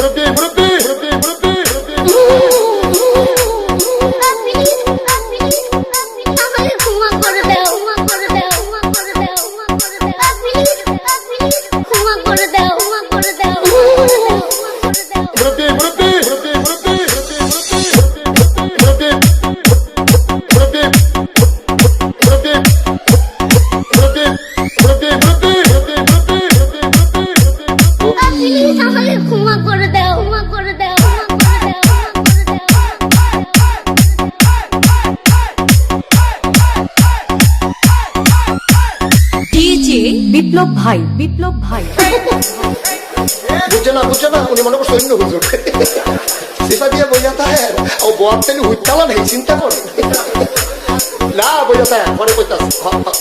Броди, броди! বিপ্লব ভাই বিপ্লব ভাই। বুঝছে না বুঝছে না, উনি মনে করছে অন্য হুজুর। সেটা দিয়ে ও নেই, চিন্তা করে। না, বইয়া তাহে পরে কইতাস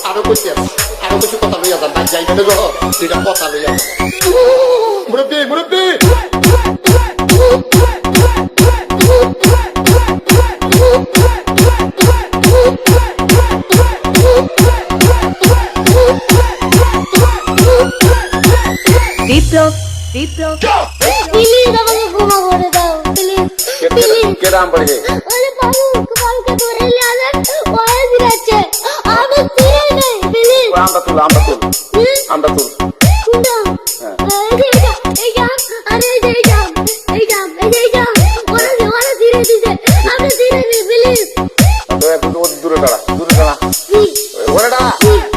আরও কইতাস আরও কিছু কথা লইয়া যান বাই যাইবে না যখন দুইটা কথা লইয়া মুরব্বী, মুরব্বি! বিপ্লব বিপ্লব। প্লিজ আমাকে ক্ষমা করে দাও প্লিজ প্লিজ। কে হ্যাঁ। দূরে দাঁড়া দূরে দাঁড়া। ওরে দাঁড়া।